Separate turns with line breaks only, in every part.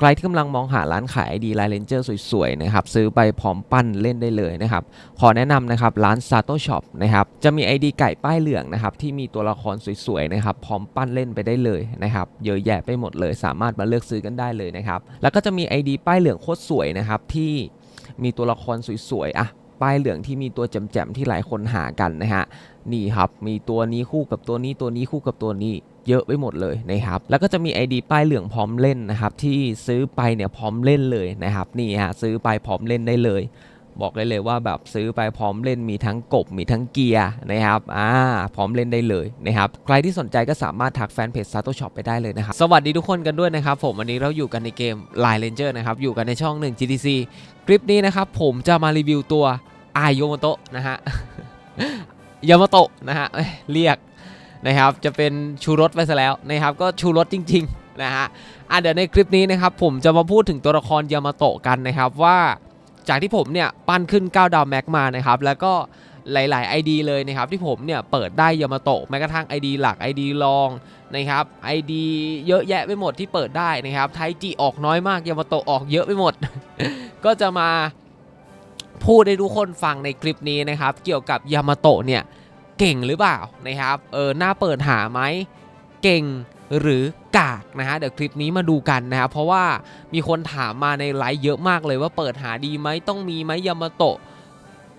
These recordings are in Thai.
ใครที่กำลังมองหาร้านขาย ID ลายเลนเจอร์สวยๆนะครับซื้อไปพร้อมปั้นเล่นได้เลยนะครับขอแนะนำนะครับร้าน Sato Shop นะครับจะมี ID ไก่ป้ายเหลืองนะครับที่มีตัวละครสวยๆนะครับพร้อมปั้นเล่นไปได้เลยนะครับเยอะแยะไปหมดเลย สามารถมาเลือกซื้อกันได้เลยนะครับแล้วก็จะมี ID ป้ายเหลืองโคตรสวยนะครับที่มีตัวละครสวยๆอะ ป้ายเหลืองที่มีตัวแจมๆที่หลายคนหากันนะฮะนี่ครับมีตัวนี้คู่กับตัวนี้ตัวนี้คู่กับตัวนี้เยอะไปหมดเลยนะครับ แล้วก็จะมี ID ป้ายเหลืองพร้อมเล่นนะครับ ที่ซื้อไปเนี่ยพร้อมเล่นเลยนะครับ นี่ฮะซื้อไปพร้อมเล่นได้เลย บอกได้เลยว่าแบบซื้อไปพร้อมเล่นมีทั้งกบมีทั้งเกียร์นะครับอ่าพร้อมเล่นได้เลยนะครับใครที่สนใจก็สามารถทักแฟนเพจ Sato Shop ไปได้เลยนะครับสวัสดีทุกคนกันด้วยนะครับผมวันนี้เราอยู่กันในเกม Line Ranger นะครับอยู่กันในช่อง 1 GTC คลิปนี้นะครับผมจะมารีวิวตัวอายโยมโตะนะฮะยามาโตะนะฮะเอ้ยเรียกนะครับจะเป็นชูรสไปซะแล้วนะครับก็ชูรสจริง ๆนะฮะอะเดี๋ยวในคลิปนี้นะครับผมจะมาพูดถึงตัวละครยามาโตะกันนะครับว่า จากที่ผมเนี่ยปั้นขึ้น 9 ดาวแม็กมานะครับแล้วก็หลาย ๆ ID เลยนะครับที่ผมเนี่ยเปิดได้ยามาโตะแม้กระทั่ง ID หลัก ID รองนะครับ ID เยอะแยะไปหมดที่เปิดได้นะครับไทจีออกน้อยมากยามาโตะออกเยอะไปหมด ก็จะมาพูดให้ทุกคนฟังในคลิปนี้นะครับ เกี่ยวกับยามาโตะเนี่ยเก่งหรือเปล่านะครับเออหน้าเปิดหาไหมเก่ง หรือกากนะฮะเดี๋ยวคลิปนี้มาดูกันนะครับเพราะว่ามีคนถามมาในไลฟ์เยอะมากเลยว่าเปิดหาดีไหมต้องมีไหมยามาโตะ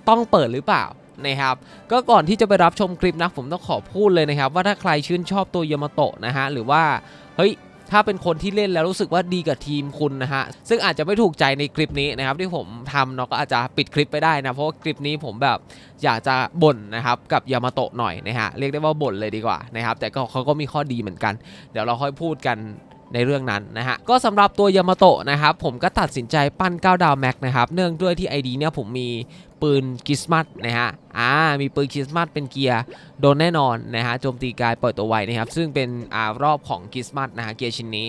ต้องเปิดหรือเปล่านะครับก็ก่อนที่จะไปรับชมคลิปนะผมต้องขอพูดเลยนะครับ ว่าถ้าใครชื่นชอบตัวยามาโตะนะฮะหรือว่าเฮ้ย ถ้าเป็นคนที่เล่นแล้วรู้สึกว่าดีกับทีมคุณนะฮะ ซึ่งอาจจะไม่ถูกใจในคลิปนี้นะครับที่ผมทำเนาะก็อาจจะปิดคลิปไปได้นะ เพราะว่าคลิปนี้ผมแบบอยากจะบ่นนะครับกับยามาโตะหน่อยนะฮะ เรียกได้ว่าบ่นเลยดีกว่านะครับ แต่ก็เขาก็มีข้อดีเหมือนกัน เดี๋ยวเราค่อยพูดกัน ในเรื่องนั้นนะฮะก็สำหรับตัวยามาโตะนะครับผมก็ตัดสินใจปั้น9ดาวแม็กนะครับเนื่องด้วยที่ ID เนี่ยผมมีปืนคริสต์มาสนะฮะ อ่า มีปืนคริสต์มาสเป็นเกียร์โดนแน่นอนนะฮะ โจมตีกายเปล่อยตัวไวนะครับ ซึ่งเป็นอ่ารอบของคริสต์มาสนะฮะ เกียร์ชิ้นนี้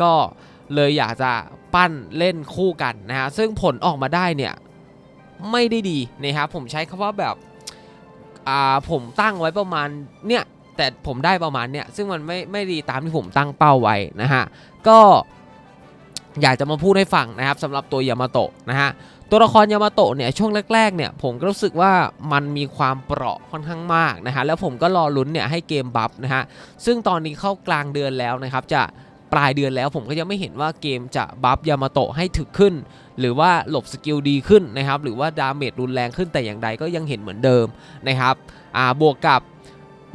ก็เลยอยากจะปั้นเล่นคู่กันนะฮะ ซึ่งผลออกมาได้เนี่ย ไม่ได้ดีนะครับ ผมใช้คำว่าแบบ อ่า ผมตั้งไว้ประมาณเนี่ย แต่ผมได้ประมาณเนี้ยซึ่งมันไม่ไม่ดีตามที่ผมตั้งเป้าไว้นะฮะก็อยากจะมาพูดให้ฟังนะครับสำหรับตัวยามาโตะนะฮะตัวละครยามาโตะเนี่ยช่วงแรกๆเนี่ยผมก็รู้สึกว่ามันมีความเปราะค่อนข้างมากนะฮะแล้วผมก็รอลุ้นเนี่ยให้เกมบัฟนะฮะซึ่งตอนนี้เข้ากลางเดือนแล้วนะครับจะปลายเดือนแล้วผมก็ยังไม่เห็นว่าเกมจะบัฟยามาโตะให้ถึกขึ้น หรือว่าหลบสกิลดีขึ้นนะครับหรือว่าดาเมจรุนแรงขึ้นแต่อย่างใดก็ยังเห็นเหมือนเดิมนะครับอ่าบวกกับ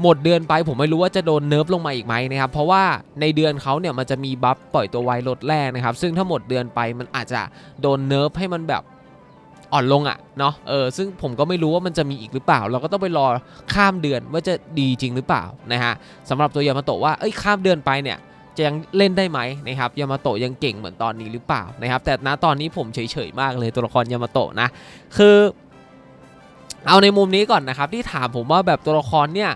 หมดเดือนไปผมไม่รู้ว่าจะโดนเนิร์ฟลงมาอีกไหมนะครับ เพราะว่าในเดือนเขาเนี่ยมันจะมีบัฟปล่อยตัวไวลดแรกนะครับ ซึ่งถ้าหมดเดือนไปมันอาจจะโดนเนิร์ฟให้มันแบบอ่อนลงอะ่ะเนาะเออซึ่งผมก็ไม่รู้ว่ามันจะมีอีกหรือเปล่า เราก็ต้องไปรอข้ามเดือนว่าจะดีจริงหรือเปล่านะฮะสำหรับตัวยามาโตะว่าเอ้ยข้ามเดือนไปเนี่ยจะยังเล่นได้ไหมนะครับยามาโตะยังเก่งเหมือนตอนนี้หรือเปล่านะครับ แต่ณตอนนี้ผมเฉยๆมากเลยตัวละครยามาโตะนะคือ เอาในมุมนี้ก่อนนะครับที่ถามผมว่าแบบตัวละครเนี่ย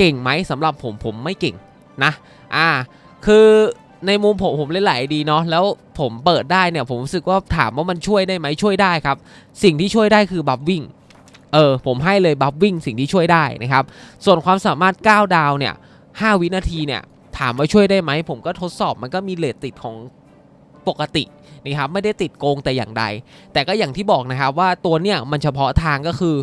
เก่งไหมสำหรับผมผมไม่เก่งนะอ่าคือในมุมผมผมเล่นหลายดีเนาะแล้วผมเปิดได้เนี่ยผมรู้สึกว่าถามว่ามันช่วยได้ไหมช่วยได้ครับ สิ่งที่ช่วยได้คือบัฟวิ่งเออผมให้เลยบัฟวิ่งสิ่งที่ช่วยได้นะครับ ส่วนความสามารถ 9 ดาวเนี่ย5วินาทีเนี่ยถามว่าช่วยได้ไหมผมก็ทดสอบมันก็มีเลทติดของปกตินะครับไม่ได้ติดโกงแต่อย่างใด แต่ก็อย่างที่บอกนะครับว่าตัวเนี่ยมันเฉพาะทางก็คือ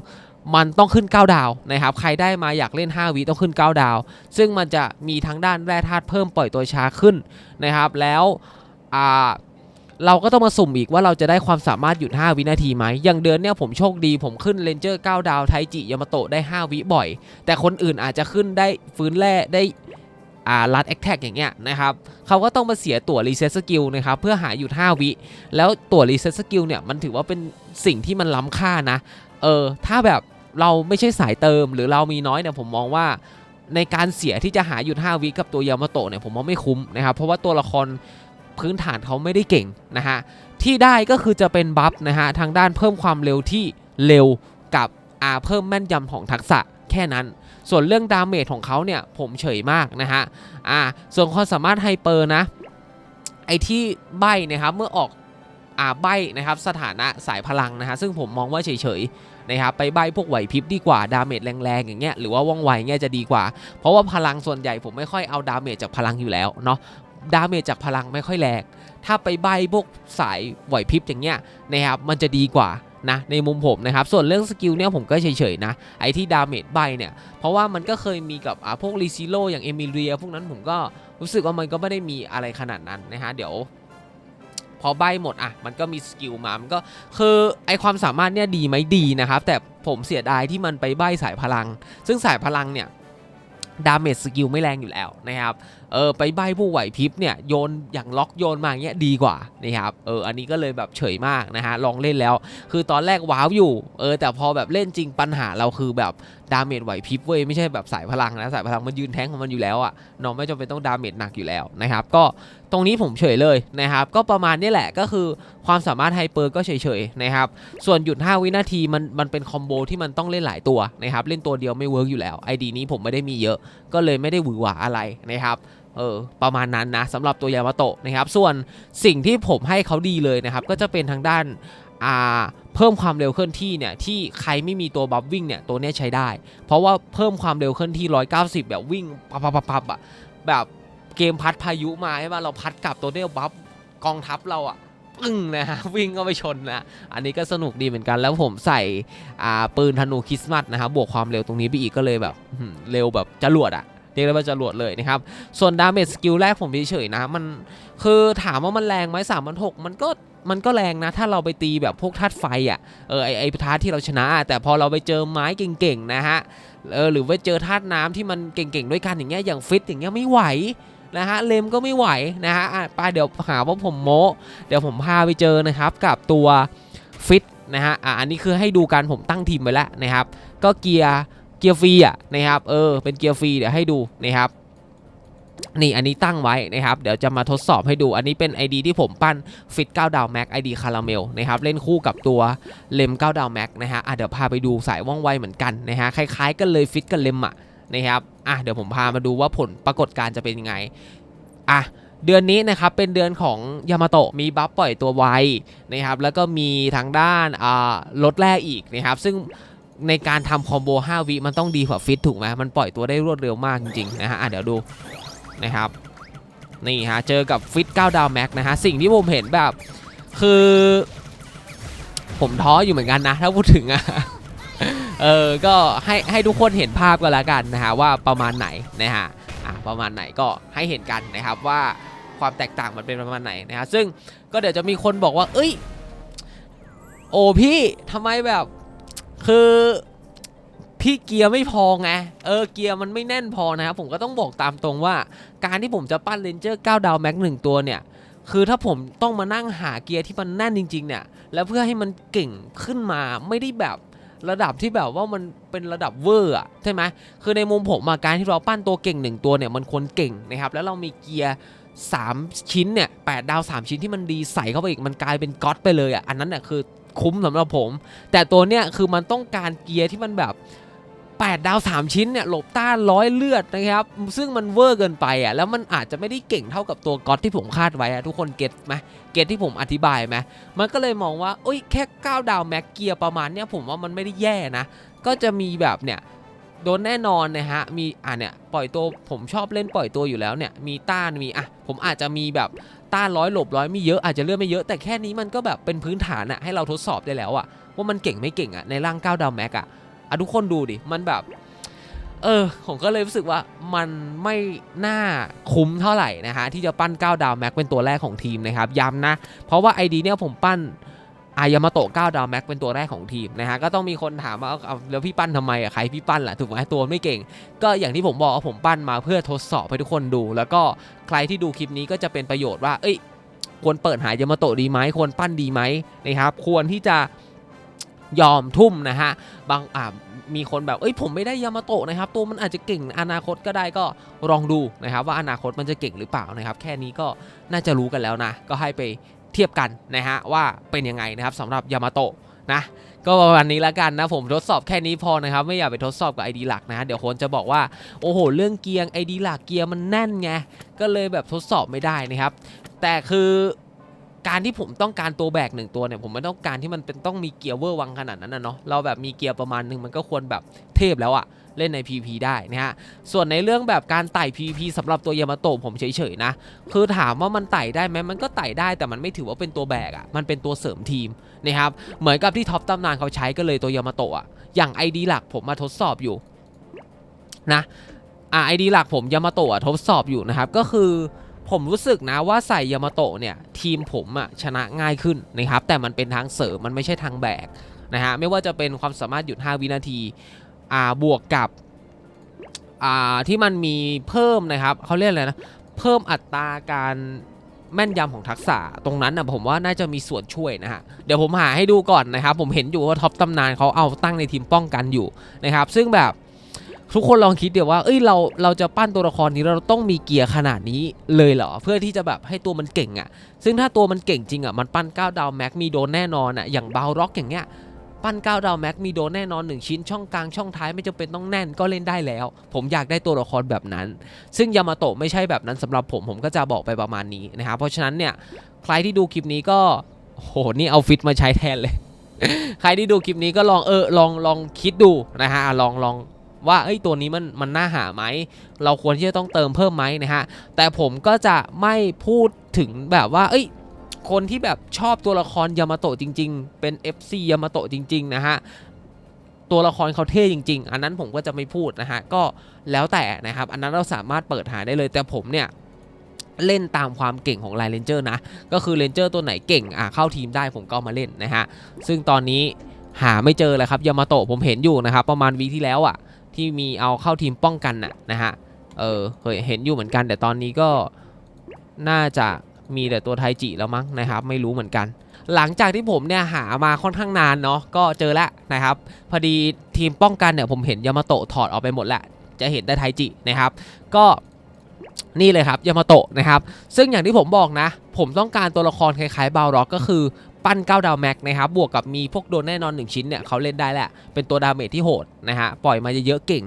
มันต้องขึ้น 9 ดาวนะครับ ใครได้มาอยากเล่น 5วิต้องขึ้น 9 ดาว ซึ่งมันจะมีทั้งด้านแร่ธาตุเพิ่มปล่อยตัวช้าขึ้นนะครับ แล้วเราก็ต้องมาสุ่มอีกว่าเราจะได้ความสามารถหยุด 5 วินาทีไหม อย่างเดือนเนี่ยผมโชคดีผมขึ้นเลนเจอร์ 9 ดาวไทจิยามาโตะได้ 5 วิบ่อย แต่คนอื่นอาจจะขึ้นได้ฟื้นแร่ได้าลัดแอคแท็กอย่างเงี้ยนะครับเขาก็ต้องมาเสียตั๋วรีเซ็ตสกิลนะครับเพื่อหาหยุด 5 วิ แล้วตั๋วรีเซ็ตสกิลเนี่ยมันถือว่าเป็นสิ่งที่มันล้ำค่านะ เออถ้าแบบ เราไม่ใช่สายเติมหรือเรามีน้อยเนี่ยผมมองว่าในการเสียที่จะหาหยุด 5 วิกับตัวยามาโตะเนี่ยผมว่าไม่คุ้มนะครับ เพราะว่าตัวละครพื้นฐานเขาไม่ได้เก่งนะฮะที่ได้ก็คือจะเป็นบัฟนะฮะทางด้านเพิ่มความเร็วที่เร็วกับอาเพิ่มแม่นยำของทักษะแค่นั้น ส่วนเรื่องดาเมจของเขาเนี่ยผมเฉยมากนะฮะอ่าส่วนความสามารถไฮเปอร์นะไอที่ใบนะครับเมื่อออกอ่าใบนะครับสถานะสายพลังนะฮะซึ่งผมมองว่าเฉยๆ นะครับไปใบพวกไหวพริบดีกว่าดาเมจแรงๆอย่างเงี้ยหรือว่าว่องไวเงี้ยจะดีกว่า เพราะว่าพลังส่วนใหญ่ผมไม่ค่อยเอาดาเมจจากพลังอยู่แล้วเนาะดาเมจจากพลังไม่ค่อยแรงถ้าไปใบพวกสายไหวพริบอย่างเงี้ยนะครับมันจะดีกว่านะในมุมผมนะครับส่วนเรื่องสกิลเนี่ยผมก็เฉยๆนะไอ้ที่ดาเมจใบเนี่ยเพราะว่ามันก็เคยมีกับอาพวกรีซิโลอย่างเอมิเรียพวกนั้นผมก็รู้สึกว่ามันก็ไม่ได้มีอะไรขนาดนั้นนะฮะเดี๋ยว พอใบหมดอะมันก็มีสกิลมา มันก็คือไอความสามารถเนี่ยดีไหมดีนะครับ แต่ผมเสียดายที่มันไปใบสายพลัง ซึ่งสายพลังเนี่ยดาเมจสกิลไม่แรงอยู่แล้วนะครับเออไปใบผู้ไหวพริบเนี่ยโยนอย่างล็อกโยนมาอย่างเงี้ยดีกว่านะครับเอออันนี้ก็เลยแบบเฉยมากนะฮะลองเล่นแล้ว คือตอนแรกว้าวอยู่เออแต่พอแบบเล่นจริงปัญหาเราคือแบบดาเมจไหวพริบเว้ยไม่ใช่แบบสายพลังนะสายพลังมันยืนแท้งของมันอยู่แล้วอะน้องไม่จำเป็นต้องดาเมจหนักอยู่แล้วนะครับก็ตรงนี้ผมเฉยเลยนะครับก็ประมาณนี้แหละก็คือความสามารถไฮเปอร์ก็เฉยๆนะครับส่วนหยุด 5 วินาทีมันมันเป็นคอมโบที่มันต้องเล่นหลายตัวนะครับเล่นตัวเดียวไม่เวิร์กอยู่แล้วไอดีนี้ผมไม่ได้มีเยอะก็เลยไม่ได้หวือหวาอะไรนะครับ เออประมาณนั้นนะสำหรับตัวยามาโตะนะครับส่วนสิ่งที่ผมให้เขาดีเลยนะครับก็จะเป็นทางด้านอ่าเพิ่มความเร็วเคลื่อนที่เนี่ยที่ใครไม่มีตัวบัฟวิ่งเนี่ยตัวนี้ใช้ได้ เพราะว่าเพิ่มความเร็วเคลื่อนที่ 190 แบบวิ่งปับปับปับปับอะแบบเกมพัดพายุมาใช่ป่ะเราพัดกลับตัวเนี้ยบัฟกองทัพเราอะปึ้งนะฮะวิ่งก็ไม่ชนนะอันนี้ก็สนุกดีเหมือนกันแล้วผมใส่ปืนธนูคริสต์มาสนะครับบวกความเร็วตรงนี้ไปอีกก็เลยแบบเร็วแบบจรวดอะ เรียกได้ว่าจรวดเลยนะครับ ส่วนดาเมจสกิลแรกผมเฉยๆนะ มันคือถามว่ามันแรงไหมสามพันหกมันก็มันก็แรงนะ ถ้าเราไปตีแบบพวกธาตุไฟอะเออไอไอธาตุที่เราชนะ แต่พอเราไปเจอไม้เก่งๆนะฮะเออหรือว่าเจอธาตุน้ำที่มันเก่งๆด้วยกันอย่างเงี้ยอย่างฟิตอย่างเงี้ยไม่ไหวนะฮะเลมก็ไม่ไหวนะฮะไปเดี๋ยวหาว่าผมโมเดี๋ยวผมพาไปเจอนะครับกับตัวฟิตนะฮะอะอันนี้คือให้ดูการผมตั้งทีมไว้แล้วนะครับ ก็เกียร์ เกียร์ฟรีอะนะครับเออเป็นเกียร์ฟรีเดี๋ยวให้ดูนะครับนี่อันนี้ตั้งไว้นะครับเดี๋ยวจะมาทดสอบให้ดูอันนี้เป็น ID ที่ผมปั้นฟิต9ดาวแม็ก ID คาราเมลนะครับเล่นคู่กับตัวเลม9ดาวแม็กนะฮะอะเดี๋ยวพาไปดูสายว่องไวเหมือนกันนะฮะคล้ายๆกันเลยฟิตกับเลมอะนะครับอะเดี๋ยวผมพามาดูว่าผลปรากฏการจะเป็นยังไงอะเดือนนี้นะครับเป็นเดือนของยามาโตะมีบัฟปล่อยตัวไวนะครับแล้วก็มีทางด้านอ่าลดแร่อีกนะครับซึ่ง ในการทำคอมโบ5วิมันต้องดีกว่าฟิตถูกไหมมันปล่อยตัวได้รวดเร็วมากจริงๆนะฮะะเดี๋ยวดูนะครับนี่ฮะเจอกับฟิต9ดาวแม็กนะฮะสิ่งที่ผมเห็นแบบคือผมท้ออยู่เหมือนกันนะ ถ้าพูดถึงอะเออก็ให้ให้ทุกคนเห็นภาพกันแล้วกันนะฮะว่าประมาณไหนนะฮะอะประมาณไหนก็ให้เห็นกันนะครับว่าความแตกต่างมันเป็นประมาณไหนนะฮะซึ่งก็เดี๋ยวจะมีคนบอกว่า เอ้ย โอ้พี่ทำไมแบบ คือพี่เกียร์ไม่พอไง เออเกียร์มันไม่แน่นพอนะครับผมก็ต้องบอกตามตรงว่า การที่ผมจะปั้นเลนเจอร์9ดาวแม็กหนึ่งตัวเนี่ย คือถ้าผมต้องมานั่งหาเกียร์ที่มันแน่นจริง ๆ เนี่ย แล้วเพื่อให้มันเก่งขึ้นมาไม่ได้แบบระดับที่แบบว่ามันเป็นระดับเวอร์อะใช่ไหมคือในมุมผมการที่เราปั้นตัวเก่งหนึ่งตัวเนี่ยมันควรเก่งนะครับ แล้วเรามีเกียร์3ชิ้นเนี่ยแดาว 3 ชิ้นที่มันดีใส่เข้าไปอีกมันกลายเป็นก๊อตไปเลยอะอันนั้นเนี่ยคือ คุ้มสำหรับผม แต่ตัวเนี้ยคือมันต้องการเกียร์ที่มันแบบ 8 ดาว 3 ชิ้นเนี่ยหลบต้านร้อยเลือดนะครับ ซึ่งมันเวอร์เกินไปอะแล้วมันอาจจะไม่ได้เก่งเท่ากับตัวก๊อตที่ผมคาดไว้อะทุกคนเก็ตไหมเก็ตที่ผมอธิบายไหมมันก็เลยมองว่าโอ้ยแค่ 9 ดาวแม็กเกียร์ประมาณเนี้ยผมว่ามันไม่ได้แย่นะ ก็จะมีแบบเนี่ย โดนแน่นอนนะฮะ มีอะเนี่ยปล่อยตัวผมชอบเล่นปล่อยตัวอยู่แล้วเนี่ย มีต้านมีอะผมอาจจะมีแบบต้านร้อยหลบร้อยไม่เยอะอาจจะเลือกไม่เยอะแต่แค่นี้มันก็แบบเป็นพื้นฐานอะให้เราทดสอบได้แล้วอะว่ามันเก่งไม่เก่งอะในร่าง9ดาวแม็กอะอะทุกคนดูดิมันแบบ เออผมก็เลยรู้สึกว่ามันไม่น่าคุ้มเท่าไหร่นะฮะที่จะปั้น9ดาวแม็กเป็นตัวแรกของทีมนะครับย้ำนะ เพราะว่าไอดีเนี่ยผมปั้น อายามาโตะ9ดาวแม็กเป็นตัวแรกของทีมนะฮะก็ต้องมีคนถามว่าเอาแล้วพี่ปั้นทำไมอะใครพี่ปั้นล่ะถูกไหมตัวไม่เก่ง ก็อย่างที่ผมบอกว่าผมปั้นมาเพื่อทดสอบให้ทุกคนดู แล้วก็ใครที่ดูคลิปนี้ก็จะเป็นประโยชน์ว่า เอ้ยควรเปิดหายามาโตะดีไหมควรปั้นดีไหมนะครับควรที่จะยอมทุ่มนะฮะบางอ่ามีคนแบบ เอ้ย ผมไม่ได้ยามาโตะนะครับ ตัวมันอาจจะเก่งอนาคตก็ได้ก็ลองดูนะครับ ว่าอนาคตมันจะเก่งหรือเปล่านะครับ แค่นี้ก็น่าจะรู้กันแล้วนะ ก็ให้ไป เทียบกันนะฮะว่าเป็นยังไงนะครับสำหรับยามาโตะนะก็ประมาณนี้แล้วกันนะผมทดสอบแค่นี้พอนะครับไม่อยากไปทดสอบกับ ID หลักนะเดี๋ยวคนจะบอกว่าโอ้โห เรื่องเกียร์ ID หลักเกียร์มันแน่นไงก็เลยแบบทดสอบไม่ได้นะครับ แต่คือการที่ผมต้องการตัวแบกหนึ่งตัวเนี่ยผมไม่ต้องการที่มันเป็นต้องมีเกียร์เวอร์วังขนาดนั้นนะเนาะเราแบบมีเกียร์ประมาณหนึ่งมันก็ควรแบบเทพแล้วอะ เล่นใน PVP ได้นะฮะส่วนในเรื่องแบบการไต่ PVP สำหรับตัวยามาโตะผมเฉยๆนะคือถามว่ามันไต่ได้ไหมมันก็ไต่ได้แต่มันไม่ถือว่าเป็นตัวแบกอะ่ะมันเป็นตัวเสริมทีมนะครับเหมือนกับที่ท็อปตำนานเขาใช้ก็เลยตัวยามาโตะอะอย่าง ID หลักผมมาทดสอบอยู่นะอ่า ID หลักผมยามาโตะทดสอบอยู่นะครับก็คือผมรู้สึกนะว่าใส่ยามาโตะเนี่ยทีมผมอะชนะง่ายขึ้นนะครับแต่มันเป็นทางเสริมมันไม่ใช่ทางแบกนะฮะไม่ว่าจะเป็นความสามารถหยุด 5 วินาที อ่าบวกกับอ่าที่มันมีเพิ่มนะครับเขาเรียกอะไรนะเพิ่มอัตราการแม่นยำของทักษะตรงนั้นนะผมว่าน่าจะมีส่วนช่วยนะฮะเดี๋ยวผมหาให้ดูก่อนนะครับ ผมเห็นอยู่ว่าท็อปตำนานเขาเอาตั้งในทีมป้องกันอยู่นะครับ ซึ่งแบบทุกคนลองคิดเดี๋ยวว่า เอ้ยเราเราจะปั้นตัวละครนี้เราต้องมีเกียร์ขนาดนี้เลยเหรอ เพื่อที่จะแบบให้ตัวมันเก่งอะ่ะ ซึ่งถ้าตัวมันเก่งจริงอะ่ะมันปั้น9ดาวแม็กมีโดนแน่นอนอะ่ะอย่างบาวร็อกอย่างเงี้ย ปั้น9ดาวแม็กมีโดนแน่นอน 1 ชิ้นช่องกลางช่องท้ายไม่จำเป็นต้องแน่นก็เล่นได้แล้ว ผมอยากได้ตัวละครแบบนั้น ซึ่งยามาโตะไม่ใช่แบบนั้นสำหรับผมผมก็จะบอกไปประมาณนี้นะครับเพราะฉะนั้นเนี่ยใครที่ดูคลิปนี้ก็โหนี่เอาฟิตมาใช้แทนเลย ใครที่ดูคลิปนี้ก็ลองเออลองลองคิดดูนะฮะลองลองว่าเอ้ยตัวนี้มันมันน่าหาไหม เราควรที่จะต้องเติมเพิ่มไหมนะฮะ แต่ผมก็จะไม่พูดถึงแบบว่า เอ้ย คนที่แบบชอบตัวละครยามาโตะจริง ๆ เป็น FC ยามาโตะจริง ๆ นะฮะ ตัวละครเขาเท่จริง ๆ อันนั้นผมก็จะไม่พูดนะฮะ ก็แล้วแต่นะครับ อันนั้นเราสามารถเปิดหาได้เลย แต่ผมเนี่ยเล่นตามความเก่งของไลน์เลนเจอร์นะ ก็คือเลนเจอร์ตัวไหนเก่งอะเข้าทีมได้ผมก็มาเล่นนะฮะ ซึ่งตอนนี้หาไม่เจอเลยครับยามาโตะผมเห็นอยู่นะครับ ประมาณวีที่แล้วอะ ที่มีเอาเข้าทีมป้องกันน่ะนะฮะ เออเคยเห็นอยู่เหมือนกัน แต่ตอนนี้ก็น่าจะ มีแต่ตัวไทจิแล้วมั้งนะครับ ไม่รู้เหมือนกัน หลังจากที่ผมเนี่ยหามาค่อนข้างนานเนาะก็เจอแล้วนะครับ พอดีทีมป้องกันเนี่ยผมเห็นยามาโตะถอดออกไปหมดแล้วจะเห็นได้ไทจินะครับ ก็นี่เลยครับยามาโตะนะครับ ซึ่งอย่างที่ผมบอกนะ ผมต้องการตัวละครคล้ายๆบาวร็อกก็คือปั้น9ดาวแม็กนะครับ บวกกับมีพวกโดนแน่นอน 1 ชิ้นเนี่ยเขาเล่นได้แหละ เป็นตัวดาเมจที่โหดนะฮะ ปล่อยมาเยอะๆเก่ง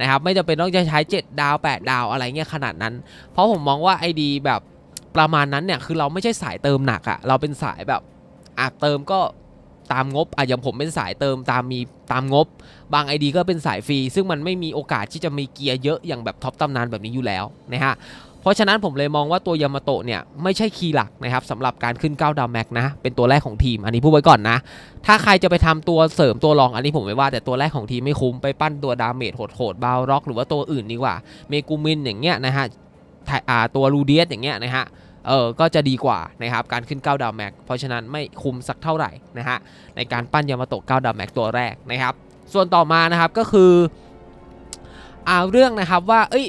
นะครับ ไม่จำเป็นต้องจะใช้ 7 ดาว 8 ดาวอะไรเงี้ยขนาดนั้น เพราะผมมองว่าไอดีแบบ ประมาณนั้นเนี่ยคือเราไม่ใช่สายเติมหนักอะเราเป็นสายแบบอาเติมก็ตามงบอะอย่างผมเป็นสายเติมตามมีตามงบ บาง ID ก็เป็นสายฟรี ซึ่งมันไม่มีโอกาสที่จะมีเกียร์เยอะอย่างแบบท็อปตำนานแบบนี้อยู่แล้วนะฮะเพราะฉะนั้นผมเลยมองว่าตัวยามาโตะเนี่ยไม่ใช่คีย์หลักนะครับสำหรับการขึ้น9ดาวแม็กนะ เป็นตัวแรกของทีม อันนี้พูดไว้ก่อนนะ ถ้าใครจะไปทำตัวเสริมตัวรองอันนี้ผมไม่ว่าแต่ตัวแรกของทีมไม่คุ้มไปปั้นตัวดาเมจโหดๆบาวร็อกหรือว่าตัวอื่นดีกว่าเมกูมินอย่างเงี้ยนะฮะตัวรูเดียสอย่างเงี้ยนะฮะ เออก็จะดีกว่านะครับการขึ้น 9 ดาวแม็กเพราะฉะนั้นไม่คุ้มสักเท่าไหร่นะฮะในการปั้นยามาโตะ9ดาวแม็กตัวแรกนะครับส่วนต่อมานะครับก็คืออ่าเรื่องนะครับว่าเอ้ย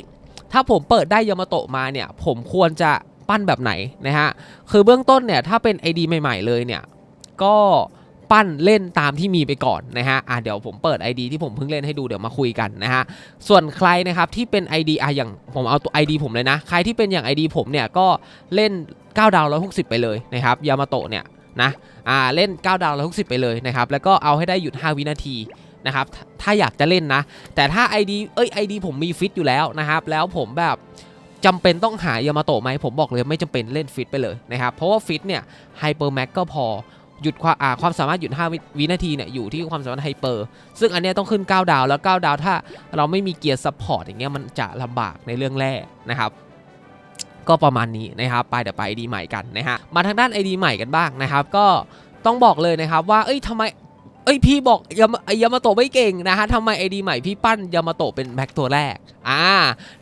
ถ้าผมเปิดได้ยามาโตะมาเนี่ยผมควรจะปั้นแบบไหนนะฮะคือเบื้องต้นเนี่ยถ้าเป็น ID ใหม่ ๆ เลยเนี่ยก็ ปั้นเล่นตามที่มีไปก่อนนะฮะอะเดี๋ยวผมเปิด ID ที่ผมเพิ่งเล่นให้ดูเดี๋ยวมาคุยกันนะฮะส่วนใครนะครับที่เป็น ID อะอย่างผมเอาตัว ID ผมเลยนะ ใครที่เป็นอย่าง ID ผมเนี่ยก็เล่น 9 ดาว 160 ไปเลยนะครับยามาโตะเนี่ยนะอ่าเล่น 9 ดาว160 ไปเลยนะครับแล้วก็เอาให้ได้หยุด 5 วินาทีนะครับถ้าอยากจะเล่นนะ แต่ถ้า ID เอ้ย ID ผมมีฟิตอยู่แล้วนะครับแล้วผมแบบจำเป็นต้องหายามาโตะไหมผมบอกเลยไม่จำเป็นเล่นฟิตไปเลยนะครับเพราะว่าฟิตเนี่ยไฮเปอร์แม็กก็พอ หยุดความอ่าความสามารถหยุด5วิวินาทีเนี่ยอยู่ที่ความสามารถไฮเปอร์ซึ่งอันเนี้ยต้องขึ้น 9 ดาวแล้ว 9 ดาวถ้าเราไม่มีเกียร์ซัพพอร์ตอย่างเงี้ยมันจะลำบากในเรื่องแรกนะครับก็ประมาณนี้นะครับไปเดี๋ยวไป ID ใหม่กันนะฮะมาทางด้าน ID ใหม่กันบ้างนะครับก็ต้องบอกเลยนะครับว่าเอ้ยทำไมเอ้ยพี่บอกยามายามาโตะไม่เก่งนะฮะทำไมไอดีใหม่พี่ปั้นยามาโตะเป็นแม็กตัวแรกอ่า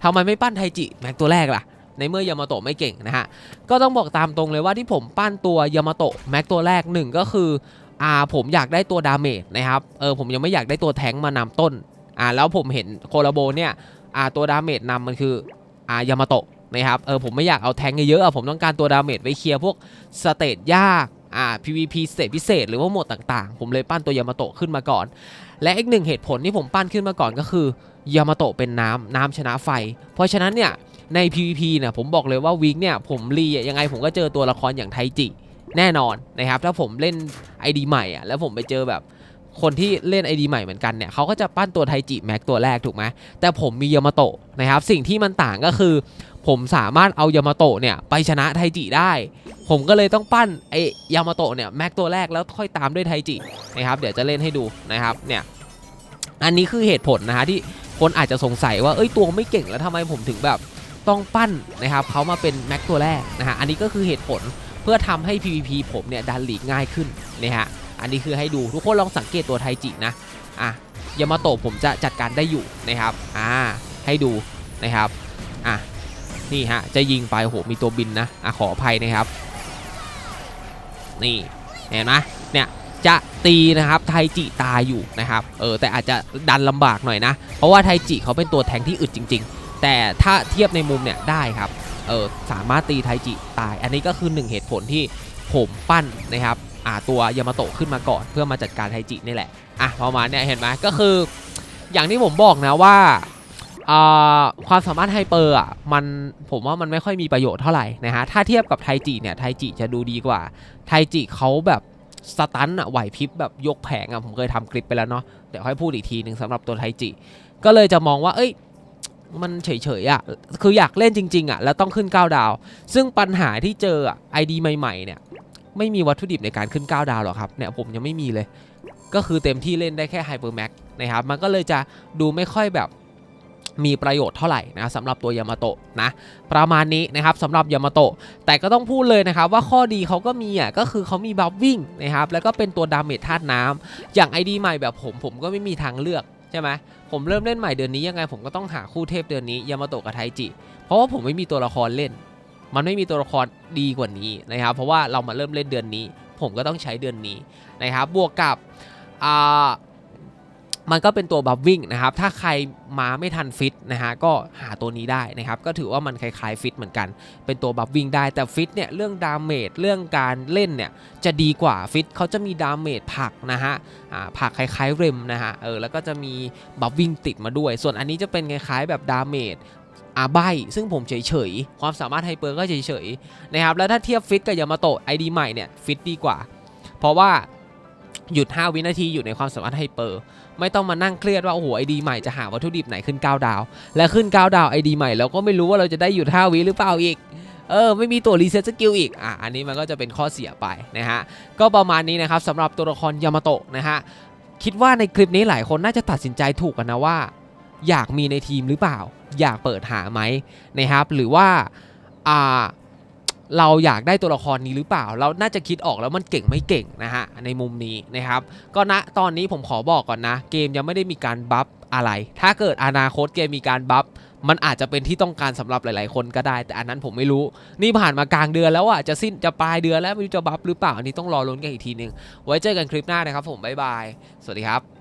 ทำไมไม่ปั้นไทจิแม็กตัวแรกล่ะ ในเมื่อยามาโตะไม่เก่งนะฮะ ก็ต้องบอกตามตรงเลยว่าที่ผมปั้นตัวยามาโตะแม็กตัวแรกหนึ่งก็คืออ่าผมอยากได้ตัวดาเมจนะครับเออผมยังไม่อยากได้ตัวแทงมานำต้นอ่าแล้วผมเห็นโคลาโบเนี่ยอ่าตัวดาเมจนำมันคืออ่ายามาโตะนะครับเออผมไม่อยากเอาแทงเยอะๆอะผมต้องการตัวดาเมจไว้เคลียร์พวกสเตจยากอ่า PVP สเตจพิเศษหรือว่าโหมดต่างๆ ผมเลยปั้นตัวยามาโตะขึ้นมาก่อน และอีกหนึ่งเหตุผลที่ผมปั้นขึ้นมาก่อนก็คือยามาโตะเป็นน้ำน้ำชนะไฟ เพราะฉะนั้นเนี่ย ใน PVP เนี่ยผมบอกเลยว่าวิกเนี่ยผมรียังไงผมก็เจอตัวละครอย่างไทจิแน่นอนนะครับ ถ้าผมเล่น ID ใหม่อะแล้วผมไปเจอแบบคนที่เล่น ID ใหม่เหมือนกันเนี่ยเขาก็จะปั้นตัวไทจิแม็กตัวแรกถูกไหมแต่ผมมียามาโตะนะครับ สิ่งที่มันต่างก็คือ ผมสามารถเอายามาโตะเนี่ยไปชนะไทจิได้ ผมก็เลยต้องปั้นไอยามาโตะเนี่ยแม็กตัวแรกแล้วค่อยตามด้วยไทจินะครับ เดี๋ยวจะเล่นให้ดูนะครับเนี่ยอันนี้คือเหตุผลนะฮะที่คนอาจจะสงสัยว่าเอ้ยตัวไม่เก่งแล้วทำไมผมถึงแบบ ต้องปั้นนะครับเขามาเป็นแม็กตัวแรกนะฮะอันนี้ก็คือเหตุผลเพื่อทำให้ PVP ผมเนี่ยดันหลีกง่ายขึ้นนะฮะอันนี้คือให้ดูทุกคนลองสังเกตตัวไทจินะอะยามาโตะผมจะจัดการได้อยู่นะครับอ่าให้ดูนะครับอะนี่ฮะจะยิงไปโหมีตัวบินนะอะขออภัยนะครับ นี่เห็นไหมเนี่ยจะตีนะครับไทจิตายอยู่นะครับเออแต่อาจจะดันลำบากหน่อยนะ เพราะว่าไทจิเขาเป็นตัวแทงที่อึดจริง ๆ แต่ถ้าเทียบในมุมเนี่ยได้ครับเออสามารถตีไทจิตาย อันนี้ก็คือหนึ่งเหตุผลที่ผมปั้นนะครับอ่าตัวยามาโตะขึ้นมาก่อนเพื่อมาจัดการไทจินี่แหละอะประมาณเนี่ยเห็นไหมก็คือ อย่างที่ผมบอกนะว่าความสามารถไฮเปอร์อะมันผมว่ามันไม่ค่อยมีประโยชน์เท่าไหร่นะฮะถ้าเทียบกับไทจิเนี่ยไทจิจะดูดีกว่าไทจิเขาแบบสตันอะไหวพริบแบบยกแผงอะผมเคยทำคลิปไปแล้วเนาะเดี๋ยวค่อยพูดอีกทีหนึ่งสำหรับตัวไทจิ ก็เลยจะมองว่าเอ้ย มันเฉยๆอะคืออยากเล่นจริง ๆอะแล้วต้องขึ้น 9 ดาว ซึ่งปัญหาที่เจออะไอดีใหม่ๆเนี่ยไม่มีวัตถุดิบในการขึ้น 9 ดาวหรอกครับเนี่ยผมยังไม่มีเลย ก็คือเต็มที่เล่นได้แค่ไฮเปอร์แม็กนะครับมันก็เลยจะดูไม่ค่อยแบบมีประโยชน์เท่าไหร่นะสำหรับตัวยามาโตะนะประมาณนี้นะครับสำหรับยามาโตะแต่ก็ต้องพูดเลยนะครับว่าข้อดีเขาก็มีอะก็คือเขามีบัฟวิ่งนะครับแล้วก็เป็นตัวดาเมจธาตุน้ำอย่าง ID ใหม่แบบผมผมก็ไม่มีทางเลือก ใช่ไหมผมเริ่มเล่นใหม่เดือนนี้ยังไงผมก็ต้องหาคู่เทพเดือนนี้ยามาโตะกับไทจิ เพราะว่าผมไม่มีตัวละครเล่น มันไม่มีตัวละครดีกว่านี้นะครับเพราะว่าเรามาเริ่มเล่นเดือนนี้ ผมก็ต้องใช้เดือนนี้นะครับบวกกับอ่า มันก็เป็นตัวบัฟวิ่งนะครับ ถ้าใครมาไม่ทันฟิตนะฮะก็หาตัวนี้ได้นะครับ ก็ถือว่ามันคล้ายๆฟิตเหมือนกัน เป็นตัวบัฟวิ่งได้แต่ฟิตเนี่ยเรื่องดาเมจเรื่องการเล่นเนี่ยจะดีกว่าฟิตเขาจะมีดาเมจผักนะฮะผักคล้ายๆเรมนะฮะเออแล้วก็จะมีบัฟวิ่งติดมาด้วย ส่วนอันนี้จะเป็นคล้ายๆแบบดาเมจอาใบซึ่งผมเฉยๆ ความสามารถไฮเปอร์ก็เฉยๆนะครับแล้วถ้าเทียบฟิตกับยามาโตะไอดีใหม่เนี่ยฟิตดีกว่า เพราะว่า หยุด 5 วินาทีอยู่ในความสามารถไฮเปอร์ ไม่ต้องมานั่งเครียดว่า โอ้โหไอดีใหม่จะหาวัตถุดิบไหนขึ้น 9 ดาว และขึ้น 9 ดาวไอดีใหม่เราก็ไม่รู้ว่าเราจะได้หยุด 5 วิหรือเปล่าอีกเออไม่มีตัวรีเซ็ตสกิลอีกอะอันนี้มันก็จะเป็นข้อเสียไปนะฮะก็ประมาณนี้นะครับสำหรับตัวละครยามาโตะนะฮะคิดว่าในคลิปนี้หลายคนน่าจะตัดสินใจถูกกันนะว่า อยากมีในทีมหรือเปล่า อยากเปิดหาไหมนะครับหรือว่าอ่า เราอยากได้ตัวละครนี้หรือเปล่า เราน่าจะคิดออกแล้วมันเก่งไม่เก่งนะฮะในมุมนี้นะครับก็ณตอนนี้ผมขอบอกก่อนนะ เกมยังไม่ได้มีการบัฟอะไร ถ้าเกิดอนาคตเกมมีการบัฟมันอาจจะเป็นที่ต้องการสำหรับหลาย ๆ คนก็ได้ แต่อันนั้นผมไม่รู้ นี่ผ่านมากลางเดือนแล้วอะจะสิ้นจะปลายเดือนแล้วไม่รู้จะบัฟหรือเปล่าอันนี้ต้องรอลุ้นกันอีกทีนึง ไว้เจอกันคลิปหน้านะครับผมบ๊ายบาย สวัสดีครับ